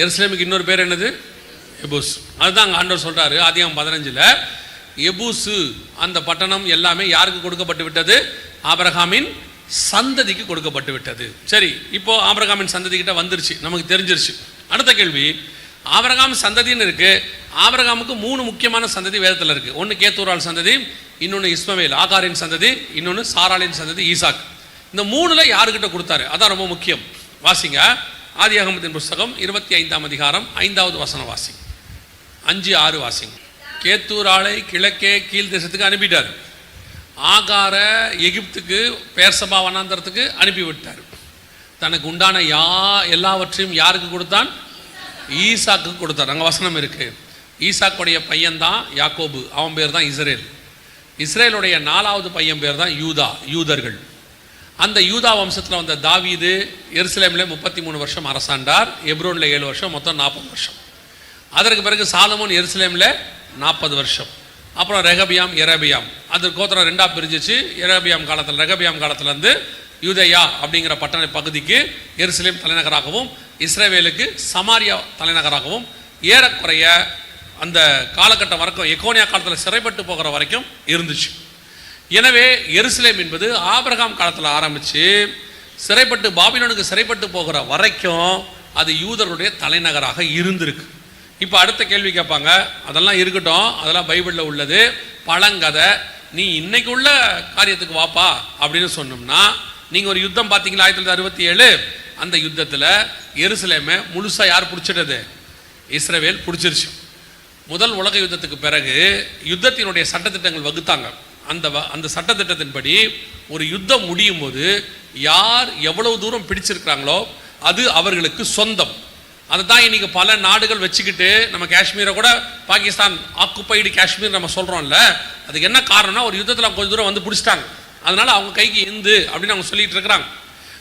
எருசலேமுக்கு இன்னொரு பேர் என்னது? எபூஸ். அதுதான் அங்கே ஆண்டவர் சொல்கிறாரு அதிகம் பதினஞ்சில். எபூசு அந்த பட்டணம் எல்லாமே யாருக்கு கொடுக்கப்பட்டு விட்டது? ஆபரகாமின் சந்ததிக்கு கொடுக்கப்பட்டு விட்டது. சரி இப்போ ஆபரகாமின் சந்ததி கிட்ட வந்துருச்சு நமக்கு தெரிஞ்சிருச்சு. அடுத்த கேள்வி ஆபரகாம் சந்ததின்னு இருக்கு ஆபரகாமுக்கு மூணு முக்கியமான சந்ததி வேதத்தில் இருக்கு. ஒன்று கேத்தூரால் சந்ததி இன்னொன்று இஸ்மவேல் ஆகாரின் சந்ததி இன்னொன்று சாராளின் சந்ததி ஈசாக். இந்த மூணுல யாருக்கிட்ட கொடுத்தாரு? அதான் ரொம்ப முக்கியம். வாசிங்க. ஆதியாகமத்தின் புஸ்தகம் இருபத்தி ஐந்தாம் அதிகாரம் ஐந்தாவது வசன வாசி அஞ்சு ஆறு வாசிங்க. கேத்தூராளை கிழக்கே கீழ் தேசத்துக்கு அனுப்பிட்டார். ஆகார எகிப்துக்கு பேர்சபா வனாந்தரத்துக்கு அனுப்பிவிட்டார். தனக்கு உண்டான யா எல்லாவற்றையும் யாருக்கு கொடுத்தான்? ஈசாக்கு கொடுத்தார். அங்கே வசனம் இருக்கு. ஈசாக்குடைய பையன்தான் யாக்கோபு. அவன் பேர் தான் இஸ்ரேல். இஸ்ரேலுடைய நாலாவது பையன் பேர் தான் யூதா யூதர்கள். அந்த யூதா வம்சத்தில் வந்த தாவீது எருசலேமில் முப்பத்தி மூணு வருஷம் அரசாண்டார் எப்ரோனில் ஏழு வருஷம் மொத்தம் நாற்பது வருஷம். அதற்கு பிறகு சாலமோன் எருசலேமில் நாற்பது வருஷம். அப்புறம் ரெகபியாம் எரபியாம். அது கோத்திரம் ரெண்டாக பிரிஞ்சிச்சு. எரபியாம் காலத்தில் ரெகபியாம் காலத்துலேருந்து இருந்து அப்படிங்கிற பட்டண பகுதிக்கு எருசலேம் தலைநகராகவும் இஸ்ரேவேலுக்கு சமாரியா தலைநகராகவும் ஏறக்குறைய அந்த காலகட்டம் வரைக்கும் எக்கோனியா காலத்தில் சிறைப்பட்டு போகிற வரைக்கும் இருந்துச்சு. எனவே எருசலேம் என்பது ஆபிரகாம் காலத்தில் ஆரம்பித்து சிறைப்பட்டு பாபிலோனுக்கு சிறைப்பட்டு போகிற வரைக்கும் அது யூதர்களுடைய தலைநகராக இருந்திருக்கு. இப்போ அடுத்த கேள்வி கேட்பாங்க. அதெல்லாம் இருக்கட்டும். அதெல்லாம் பைபிளில் உள்ளது. பழங்கதை. நீ இன்னைக்கு உள்ள காரியத்துக்கு வாப்பா அப்படின்னு சொன்னோம்னா நீங்கள் ஒரு யுத்தம் பார்த்தீங்களா? ஆயிரத்தி தொள்ளாயிரத்தி அறுபத்தி ஏழு? அந்த யுத்தத்தில் எருசலேமை முழுசாக யார் பிடிச்சிட்டது? இஸ்ரவேல் பிடிச்சிருச்சு. முதல் உலக யுத்தத்துக்கு பிறகு யுத்தத்தினுடைய சட்டத்திட்டங்கள் வகுத்தாங்க. அந்த வ- அந்த சட்டத்திட்டத்தின்படி ஒரு யுத்தம் முடியும் போது யார் எவ்வளவு தூரம் பிடிச்சிருக்கிறாங்களோ அது அவர்களுக்கு சொந்தம். அதை தான் இன்னைக்கு பல நாடுகள் வச்சுக்கிட்டு நம்ம காஷ்மீரை கூட பாகிஸ்தான் ஆக்குப்பைடு காஷ்மீர் நம்ம சொல்கிறோம்ல அதுக்கு என்ன காரணம்னா ஒரு யுத்தத்தில் கொஞ்சம் தூரம் வந்து பிடிச்சிட்டாங்க. அதனால் அவங்க கைக்கு இந்து அப்படின்னு அவங்க சொல்லிகிட்டு இருக்கிறாங்க.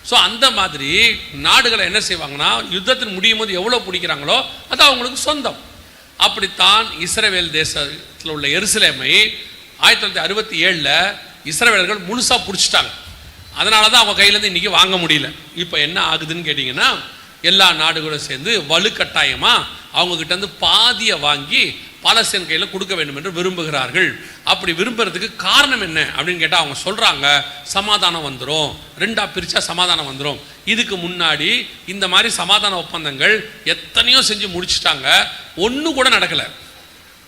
ஸோ அந்த மாதிரி நாடுகளை என்ன செய்வாங்கன்னா யுத்தத்தின் முடியும் போது எவ்வளோ பிடிக்கிறாங்களோ அது அவங்களுக்கு சொந்தம். அப்படித்தான் இஸ்ரேவேல் தேசத்தில் உள்ள எருசலேமை ஆயிரத்தி தொள்ளாயிரத்தி அறுபத்தி ஏழில் இஸ்ரவேலர்கள் முழுசாக பிடிச்சிட்டாங்க. அதனால தான் அவங்க கையிலேருந்து இன்றைக்கி வாங்க முடியல. இப்போ என்ன ஆகுதுன்னு கேட்டிங்கன்னா எல்லா நாடுகளும் சேர்ந்து வலுக்கட்டாயமாக அவங்கக்கிட்டேருந்து பாதியை வாங்கி பாலஸ்தீன் கையில் கொடுக்க வேண்டும் என்று விரும்புகிறார்கள். அப்படி விரும்புறதுக்கு காரணம் என்ன அப்படின்னு கேட்டால் அவங்க சொல்கிறாங்க சமாதானம் வந்துடும் ரெண்டாக பிரித்தா சமாதானம் வந்துடும் இதுக்கு முன்னாடி இந்த மாதிரி சமாதான ஒப்பந்தங்கள் எத்தனையோ செஞ்சு முடிச்சிட்டாங்க. ஒன்றும் கூட நடக்கலை.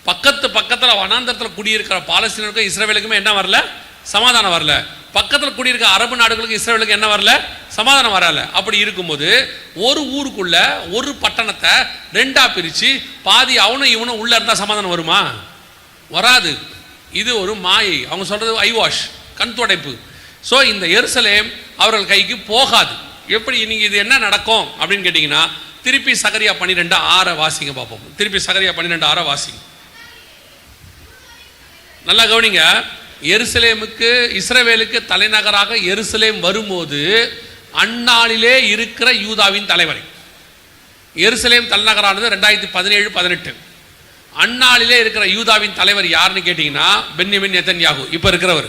பக்கத்து பக்கத்தில் வனாந்தரத்தில் குடியிருக்கிற பாலஸ்தீனருக்கும் இஸ்ரேலுக்குமே என்ன வரல? சமாதானம் வரல. பக்கத்தில் குடியிருக்க அரபு நாடுகளுக்கு இஸ்ரேலுக்கு என்ன வரல? சமாதானம் வரல. அப்படி இருக்கும்போது ஒரு ஊருக்குள்ள ஒரு பட்டணத்தை ரெண்டாக பிரித்து பாதி அவனும் இவனும் உள்ள இருந்தால் சமாதானம் வருமா? வராது. இது ஒரு மாயை. அவங்க சொல்றது ஐவாஷ் கண் துடைப்பு. ஸோ இந்த எருசலேம் அவர்கள் கைக்கு போகாது. எப்படி நீங்க இது என்ன நடக்கும் அப்படின்னு கேட்டிங்கன்னா திருப்பி சகரியா பன்னிரெண்டு ஆற வாசிங்க பார்ப்போம் திருப்பி சகரியா பன்னிரெண்டு ஆற வாசிங்க. நல்லா கவனிங்க. எருசலேமுக்கு இஸ்ரவேலுக்கு தலைநகராக எருசலேம் வரும்போது அந்நாளிலே இருக்கிற யூதாவின் தலைவரை. எருசலேம் தலைநகரானது ரெண்டாயிரத்தி பதினேழு பதினெட்டு. அந்நாளிலே இருக்கிற யூதாவின் தலைவர் யாருன்னு கேட்டிங்கன்னா பென்னிமின் நெத்தன்யாகு. இப்போ இருக்கிறவர்.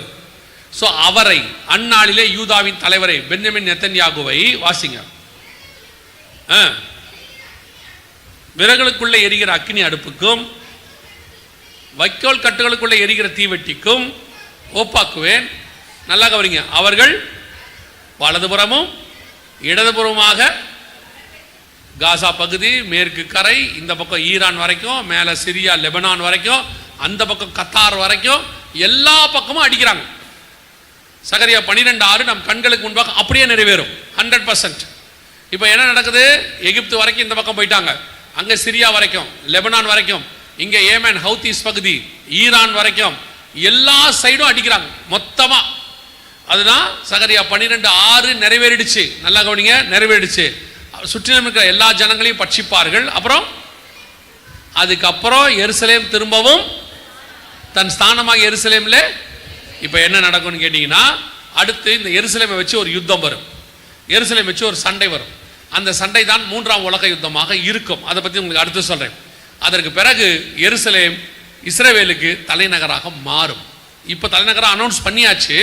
ஸோ அவரை அந்நாளிலே யூதாவின் தலைவரை பென்னிமின் நெத்தன்யாகுவை வாசிங்க. ஆ. விறகுகளுக்குள்ளே எரிகிற அக்னி அடுப்புக்கும் வைக்கோல் கட்டுகளுக்குள்ளே எரிகிற தீவெட்டிக்கும் ஓப்பாக்குவேன் நல்லா கவனிங்க. அவர்கள் வலதுபுறமும் இடதுபுறமாக காசா பகுதி மேற்கு கரை இந்த பக்கம் ஈரான் வரைக்கும் மேலே சிரியா லெபனான் வரைக்கும் அந்த பக்கம் கத்தார் வரைக்கும் எல்லா பக்கமும் அடிக்கிறாங்க. சகரியா பன்னிரெண்டு ஆறு நம் கண்களுக்கு முன்பாக அப்படியே நிறைவேறும். Hundred percent. இப்போ என்ன நடக்குது? எகிப்து வரைக்கும் இந்த பக்கம் போயிட்டாங்க. அங்கே சிரியா வரைக்கும் லெபனான் வரைக்கும் இங்கே ஏமன் ஹவுதீஸ் பகுதி ஈரான் வரைக்கும் எல்லா சைடும் அடிக்கிறாங்க மொத்தமாக அதுதான் சகரியா பன்னிரெண்டு ஆறு நிறைவேறிடுச்சு. நல்லா கவனிங்க நிறைவேறிடுச்சு. சுற்றிலும் இருக்கிற எல்லா ஜனங்களையும் பட்சிப்பார்கள். அப்புறம் அதுக்கப்புறம் எருசலேம் திரும்பவும் தன் ஸ்தானமாக எருசலேமில் இப்போ என்ன நடக்கும்னு கேட்டிங்கன்னா அடுத்து இந்த எருசலேமை வச்சு ஒரு யுத்தம் வரும். எருசலேம் வச்சு ஒரு சண்டை வரும். அந்த சண்டை தான் மூன்றாம் உலக யுத்தமாக இருக்கும். அதை பற்றி உங்களுக்கு அடுத்து சொல்கிறேன் அதற்கு பிறகு எருசலேம் இஸ்ரேவேலுக்கு தலைநகராக மாறும். இப்போ தலைநகராக அனௌன்ஸ் பண்ணியாச்சு.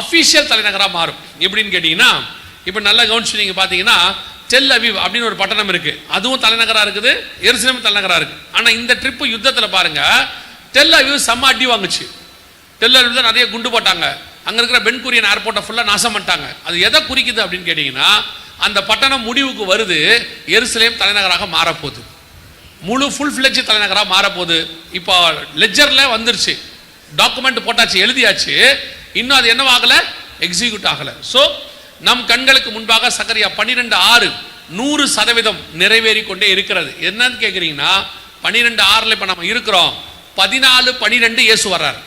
அஃபீஷியல் தலைநகராக மாறும். எப்படின்னு கேட்டிங்கன்னா இப்போ நல்லா கவனிச்சு நீங்கள் பார்த்தீங்கன்னா டெல் அவிவ் அப்படின்னு ஒரு பட்டணம் இருக்குது அதுவும் தலைநகராக இருக்குது எருசலேம் தலைநகராக இருக்குது ஆனால் இந்த ட்ரிப்பு யுத்தத்தில் பாருங்கள் டெல் அவிவ் செம்ம அடி வாங்குச்சு. டெல் அவிவ் தான் நிறைய குண்டு போட்டாங்க. அங்கே இருக்கிற பென்குரியன் ஏர்போர்ட்டை ஃபுல்லாக நாசம் பண்ணிட்டாங்க. அது எதை குறிக்குது அப்படின்னு கேட்டிங்கன்னா அந்த பட்டணம் முடிவுக்கு வருது எருசலேம் தலைநகராக மாறப்போகுது. முழு ஃபுல் ஃபிளெஜ் தலைநகராக மாறப்போகுது. இப்போ லெஜரில் வந்துருச்சு. டாக்குமெண்ட் போட்டாச்சு எழுதியாச்சு. இன்னும் அது என்னவாகலை எக்ஸிக்யூட் ஆகலை. ஸோ நம் கண்களுக்கு முன்பாக சக்கரியா பன்னிரெண்டு ஆறு நூறு சதவீதம் நிறைவேறி கொண்டே இருக்கிறது. என்னன்னு கேட்குறீங்கன்னா பன்னிரெண்டு ஆறில் இப்போ நம்ம இருக்கிறோம். பதினாலு பன்னிரெண்டு இயேசு வர்றார்.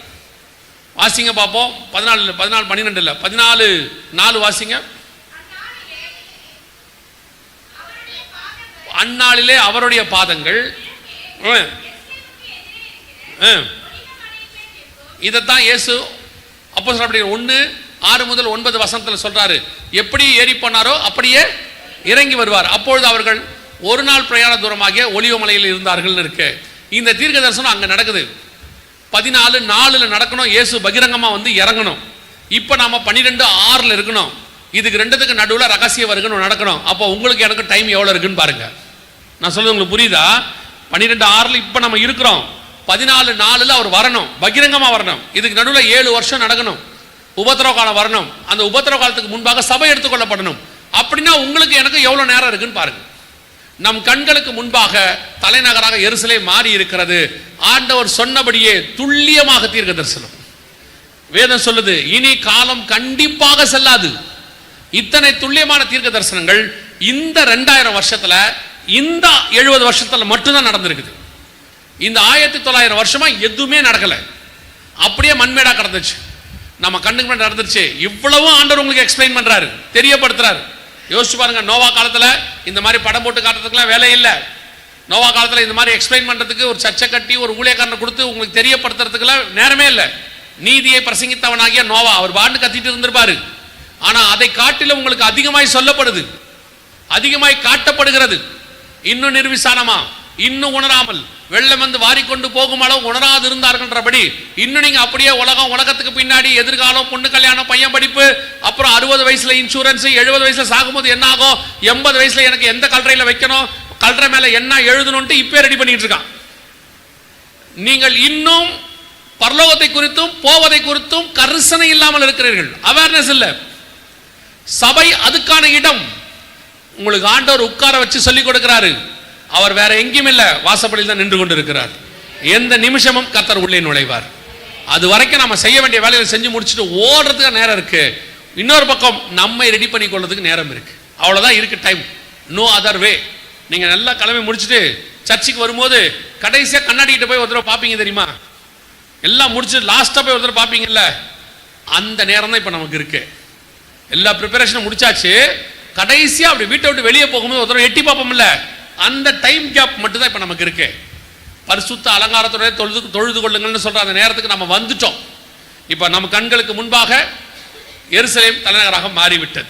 வாசிங்க பார்ப்போம் பதினாலு பதினாலு பன்னிரெண்டு இல்லை பதினாலு நாலு வாசிங்க. அந்நாளிலே அவருடைய பாதங்கள். இதைத்தான் இயேசு அப்போ அப்படி ஒன்று ஆறு முதல் ஒன்பது வசனத்தில் சொல்றாரு. எப்படி ஏறி போனாரோ அப்படியே இறங்கி வருவார். அப்பொழுது அவர்கள் ஒரு நாள் பிரயாண தூரமாகிய ஒளிவமலையில் இருந்தார்கள் இருக்கு. இந்த தீர்க்க தரிசனம் அங்கே நடக்குது. பதினாலு நாலில் நடக்கணும். இயேசு பகிரங்கமாக வந்து இறங்கணும். இப்போ நாம் பன்னிரெண்டு ஆறில் இருக்கணும். இதுக்கு ரெண்டுத்துக்கு நடுவில் ரகசிய வருகணும் நடக்கணும். அப்போ உங்களுக்கு எனக்கு டைம் எவ்வளோ இருக்குன்னு பாருங்கள் நான் சொல்றது உங்களுக்கு புரியுதா? பன்னிரெண்டு ஆறுல இப்போ நம்ம இருக்கிறோம். பதினாலு நாலுல அவர் வரணும். பகிரங்கமாக வரணும். இதுக்கு நடுவில் ஏழு வருஷம் நடக்கணும். உபத்திரவ காலம் வரணும். அந்த உபத்திரவ காலத்துக்கு முன்பாக சபை எடுத்துக்கொள்ளப்படணும் அப்படின்னா உங்களுக்கு எனக்கு எவ்வளோ நேரம் இருக்குன்னு பாருங்க. நம் கண்களுக்கு முன்பாக தலைநகராக எருசலே மாறி இருக்கிறது. ஆண்டவர் சொன்னபடியே துல்லியமாக தீர்க்க தரிசனம். வேதம் சொல்லுது இனி காலம் கண்டிப்பாக செல்லாது. இத்தனை துல்லியமான தீர்க்க தரிசனங்கள் இந்த ரெண்டாயிரம் வருஷத்துல இந்த எழுபது வருஷத்தில் மட்டும்தான் நடந்திருக்குது. இந்த ஆயிரத்தி தொள்ளாயிரம் வருஷமாக எதுவுமே நடக்கலை. அப்படியே மண்மேடாக கடந்துச்சு. நம்ம கண்ணுக்கு முன்னாடி நடந்துருச்சு. இவ்வளவும் ஆண்டவர் உங்களுக்கு எக்ஸ்பிளைன் பண்ணுறாரு தெரியப்படுத்துறாரு. யோசிச்சு பாருங்க நோவா காலத்தில் இந்த மாதிரி படம் போட்டு காட்டுறதுக்குலாம் வேலை இல்லை. நோவா காலத்தில் இந்த மாதிரி எக்ஸ்பிளைன் பண்ணுறதுக்கு ஒரு சர்ச்சை கட்டி ஒரு ஊழியக்காரனை கொடுத்து உங்களுக்கு தெரியப்படுத்துறதுக்குலாம் நேரமே இல்லை. நீதியை பிரசங்கித்தவனாகிய நோவா அவர் பாண்டு கத்திட்டு இருந்திருப்பாரு. ஆனால் அதை காட்டிலும் உங்களுக்கு அதிகமாய் சொல்லப்படுது. அதிகமாய் காட்டப்படுகிறது. இன்னும் நிர்விசாரமா இன்னும் உணராமல். வெள்ளம் வந்து வாரிக்கொண்டு போகும் அளவு உணராது இருந்தார்கள்ன்றபடி இன்னும் நீங்க அப்படியே உலகம் உலகத்துக்கு பின்னாடி எதிர்காலம் பொண்ணு கல்யாணம் பையன் படிப்பு அப்புறம் அறுபது வயசுல இன்சூரன்ஸ் எழுபது வயசுல சாகும்போது என்ன ஆகும்? எண்பது வயசுல எனக்கு எந்த கல்றையில வைக்கணும்? கல்றை மேல என்ன எழுதணும்ட்டு இப்பே ரெடி பண்ணிட்டு இருக்கான். நீங்கள் இன்னும் பரலோகத்தை குறித்தும் போவதை குறித்தும் கரிசனை இல்லாமல் இருக்கிறீர்கள். அவேர்னஸ் இல்லை. சபை அதுக்கான இடம். உங்களுக்கு ஆண்டவர் உட்கார வச்சு சொல்லி கொடுக்கிறாரு. அவர் வேற எங்கேயும் இல்ல வாசப்படியில் தான் நின்று கொண்டு இருக்கிறார் எந்த நிமிஷமும் கத்தர் உள்ளே நுழைவார். அது வரைக்கும் நம்ம செய்ய வேண்டிய வேலைகளை செஞ்சு முடிச்சுட்டு ஓடுறதுக்கு நேரம் இருக்கு. இன்னொரு பக்கம் நம்மை ரெடி பண்ணி கொள்றதுக்கு நேரம் இருக்கு. அவ்வளவுதான் இருக்கு டைம் நோ அதர் வே நீங்க நல்லா கிளம்பி முடிச்சுட்டு சர்ச்சுக்கு வரும்போது கடைசியா கண்ணாடிக்கிட்ட போய் ஒரு தடவை பார்ப்பீங்க தெரியுமா? எல்லாம் முடிச்சு லாஸ்டா போய் ஒரு தடவை பார்ப்பீங்கல்ல? அந்த நேரம் தான் இப்போ நமக்கு இருக்கு. எல்லா ப்ரிப்பரேஷனும் முடிச்சாச்சு. கடைசியாக அப்படி வீட்டை விட்டு வெளியே போகும்போது ஒரு தடவை எட்டி பார்ப்போம்ல அந்த டைம் கேப் மட்டும்தான் இப்போ நமக்கு இருக்கு. பரிசுத்த அலங்காரத்துடைய தொழுது தொழுது கொள்ளுங்கள்னு சொல்கிற அந்த நேரத்துக்கு நம்ம வந்துட்டோம். இப்போ நம்ம கண்களுக்கு முன்பாக எருசலேம் தலைநகராக மாறிவிட்டது.